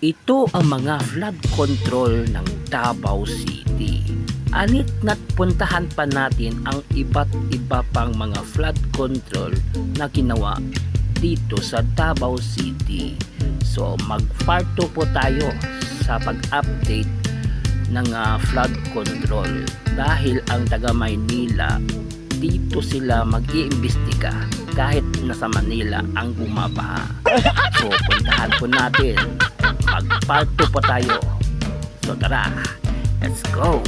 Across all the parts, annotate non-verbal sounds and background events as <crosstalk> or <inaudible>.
Ito ang mga flood control ng Davao City. Anit na't puntahan pa natin ang iba't iba pang mga flood control na ginawa dito sa Davao City. So mag-part 2 po tayo sa pag-update ng ah, flood control dahil ang taga Maynila dito sila mag-iimbestiga kahit nasa Manila ang bumabaha. So puntahan po natin mag-part 2 po tayo. So tara, let's go!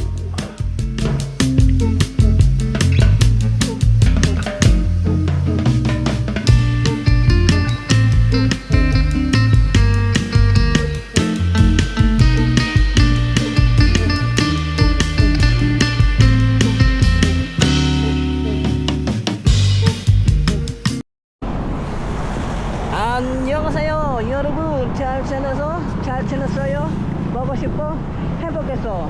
안녕하세요 여러분 잘 지내서 잘 지냈어요 보고 싶어 해보겠어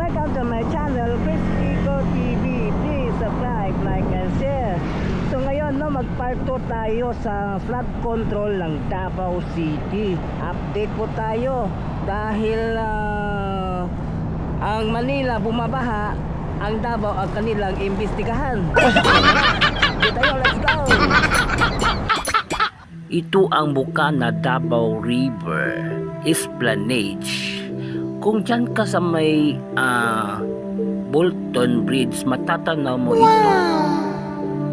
Welcome to my channel Chris Kiko TV Please subscribe, like and share So ngayon no, magparto tayo sa flood control ng Davao City Update po tayo dahil ah, ang Manila bumabaha ang Davao ang kanilang imbestigahan <laughs> Sige tayo, let's go! Ito ang buka na Davao River Esplanade. Kung dyan ka sa may ah, Bolton Bridge, matatanaw mo ito.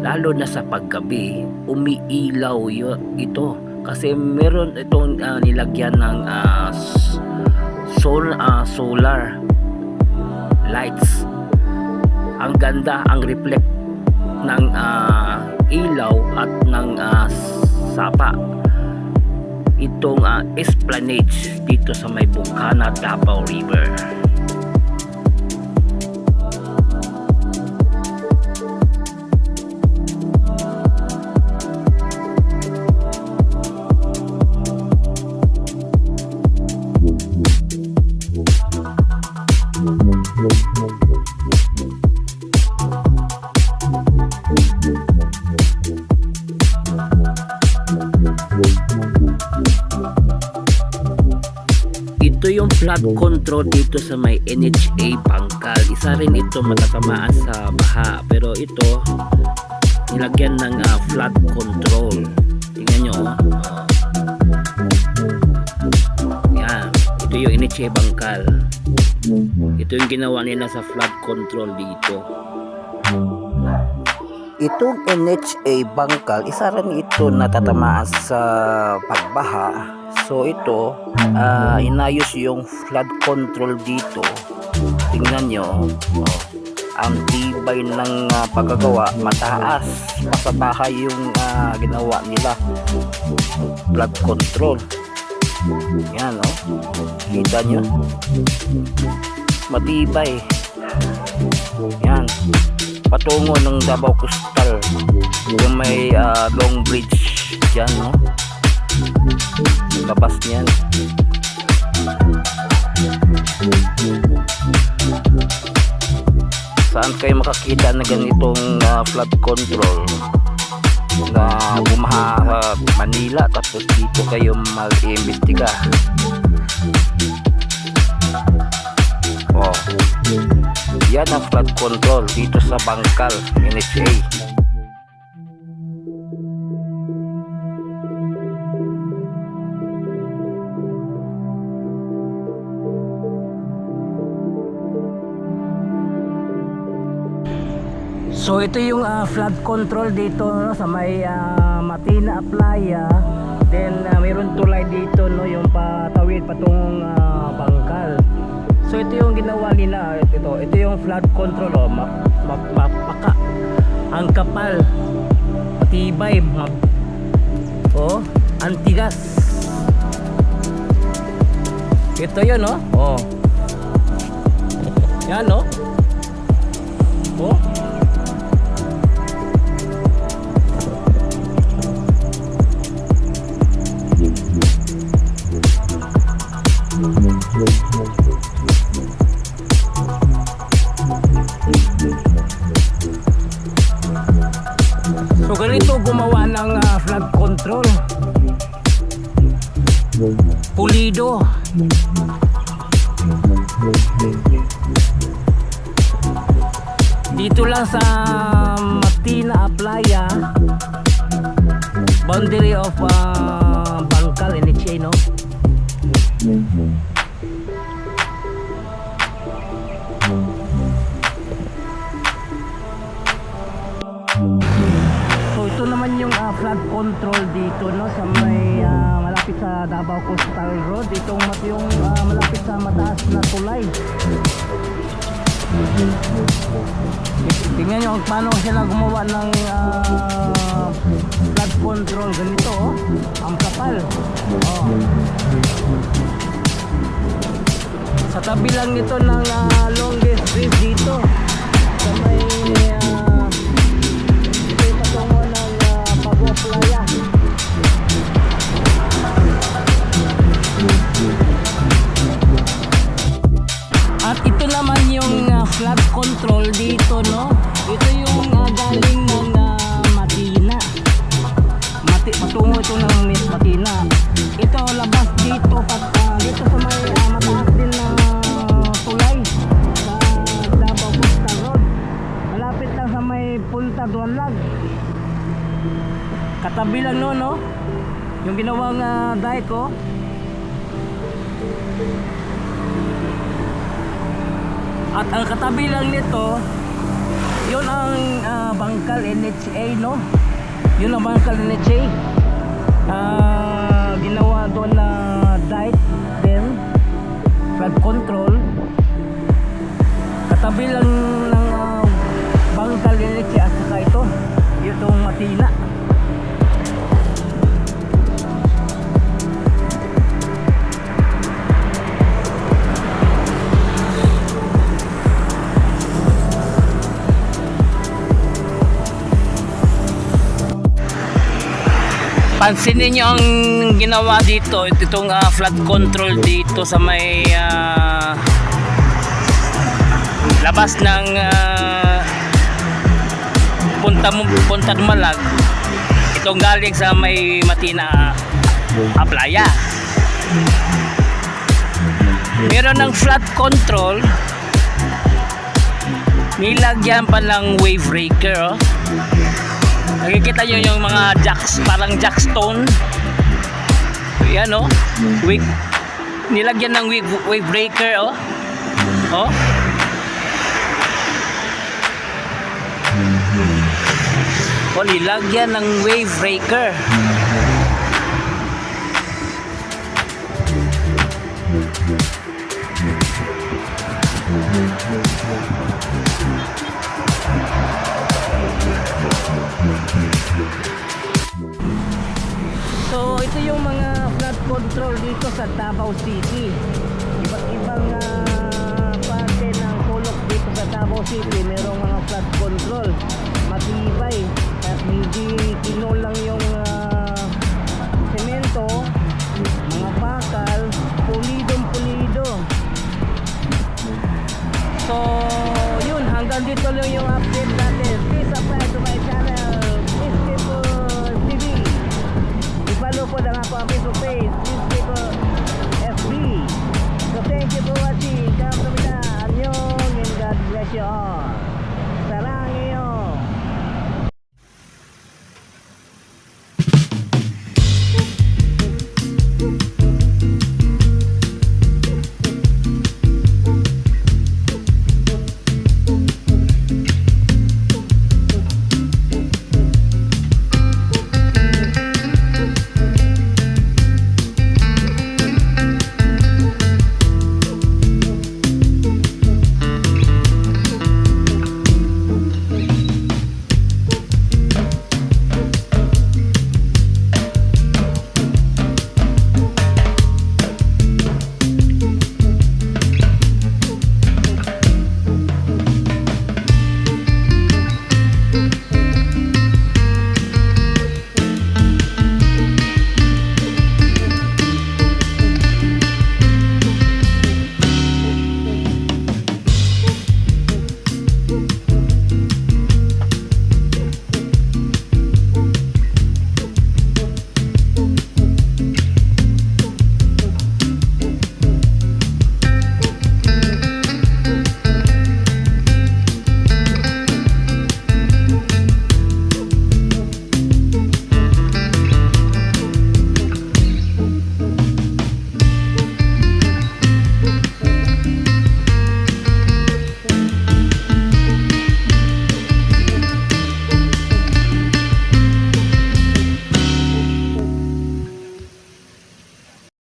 Lalo na sa paggabi, umiilaw ito. Kasi meron itong ah, nilagyan ng s- sol, ah, solar lights. Ang ganda, ang reflect ng ah, ilaw at ng ah, itong ah, esplanade dito sa may Bukana Davao River flood control dito sa may NHA Bangkal. Isa rin ito matatamaan sa baha. Pero ito, nilagyan ng ah, flood control. Tingnan nyo. Oh. Yan. Ito yung NHA Bangkal. Ito yung ginawa nila sa flood control dito. Itong NHA Bangkal, isa rin ito natatamaan sa pagbaha. So ito, ah, inayos yung flood control dito. Tingnan nyo, oh, ang tibay ng ah, pagkagawa, mataas. Pa sa bahay yung ah, ginawa nila. Flood control. Yan, oh. Kita nyo? Matibay. Yan patungo ng Davao Coastal yung may ah, long bridge dyan no labas niyan. Saan kayo makakita na ganitong ah, flood control? Na bumaha sa Manila tapos dito kayo mag-iimbestiga. Oh. Yan ang flood control dito sa Bangkal, NHA. So ito yung ah, flood control dito no, sa may ah, Matina Playa. Then ah, mayroon tulay dito no yung patawid patungong ah, Bangkal. So ito yung ginawa nila ito ito yung flood control oh map, map, mapaka ang kapal matibay map, oh antigas ito yun oh oh yan oh oh So ganito gumawa ng ah, flood control. pulido. Dito lang sa Matina Playa, boundary of uh, Bangkal, NHA, no? Dito no sa may ah, malapit sa Davao Coastal Road. Itong yung ah, malapit sa mataas na tulay. Tingnan nyo kung paano sila gumawa ng ah, flood control. Ganito oh. Ang kapal. Oh. Sa tabi lang nito ng ah, longest bridge dito. Sa may ah, Katabi lang no, no? Yung ginawang uh, dike, oh. At ang katabi lang nito, yun ang ah, Bangkal NHA, no? Yun ang Bangkal NHA. Ah, ginawa doon na din, flood control. Katabi lang ng ah, Bangkal NHA at saka ito, itong Matina. Pansinin niyo ang ginawa dito, itong ah, flood control dito sa may ah, labas ng ah, punta punta Malag. Itong galing sa may Matina ah, Playa. Meron ng flood control. Nilagyan pa ng wave breaker, oh. Nakikita nyo yung mga jacks, parang jackstone. Yan oh. Wave, nilagyan ng wave, wave breaker oh. Oh. Oh, nilagyan ng wave breaker. Ito yung mga flood control dito sa Davao City. Iba't ibang ah, parte ng sulok dito sa Davao City, merong mga flood control. Matibay at hindi kinulang yung ah, semento, mga bakal, pulidong pulido. So, yun, hanggang dito lang yung update ang Facebook page, FB. So, thank you for watching. Kamsahamnida. Annyeong and God bless you all.